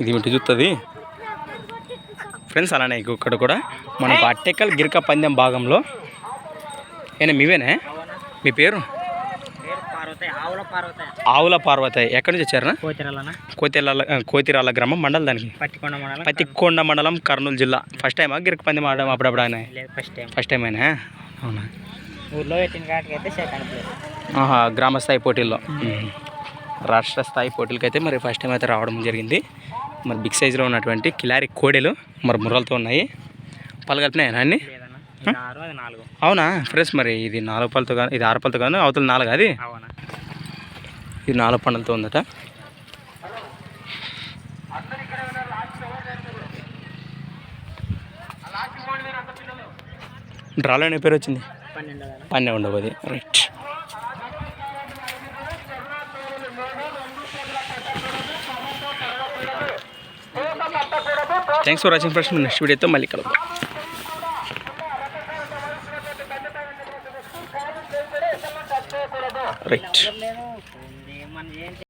ఇది ఇంటి చూస్తుంది ఫ్రెండ్స్ అలానే ఇక్కడ కూడా మనకు అట్టెక్కల్ గిరిక పందెం భాగంలో. ఏనా మీవేనా? మీ పేరు? ఆవుల పార్వతి ఎక్కడి నుంచి వచ్చారనా కోతిరలన? కోతిరాల కోతిరాల గ్రామం మండలం దానికి? పత్తికొండ మండలం కర్నూలు జిల్లా. ఫస్ట్ టైమా గిరిక పందెం ఆడడం అప్పుడప్పుడు ఆయన ఫస్ట్ టైం అయినా అవునా. ప్లేస్ ఆహా గ్రామ స్థాయి పోటీల్లో. రాష్ట్ర స్థాయి పోటీలకి అయితే మరి ఫస్ట్ టైం అయితే రావడం జరిగింది. మరి బిగ్ సైజులో ఉన్నటువంటి కిలారి కోడెలు మరి ముర్రలతో ఉన్నాయి. పళ్ళు కలిపినాయనా అన్ని? అవునా? ఫ్రెండ్స్ మరి ఇది నాలుగు పళ్ళతో కానీ ఇది ఆరు పళ్ళతో కానీ అవతల నాలుగు అది? అవునా. ఇది నాలుగు పండులతో ఉందట. డ్రాలో అనే పేరు వచ్చింది? పన్నెండు కదా పన్నె ఉండబోది. Right thanks for watching friends next వీడియోతో మళ్ళీ కలుద్దాం. రైట్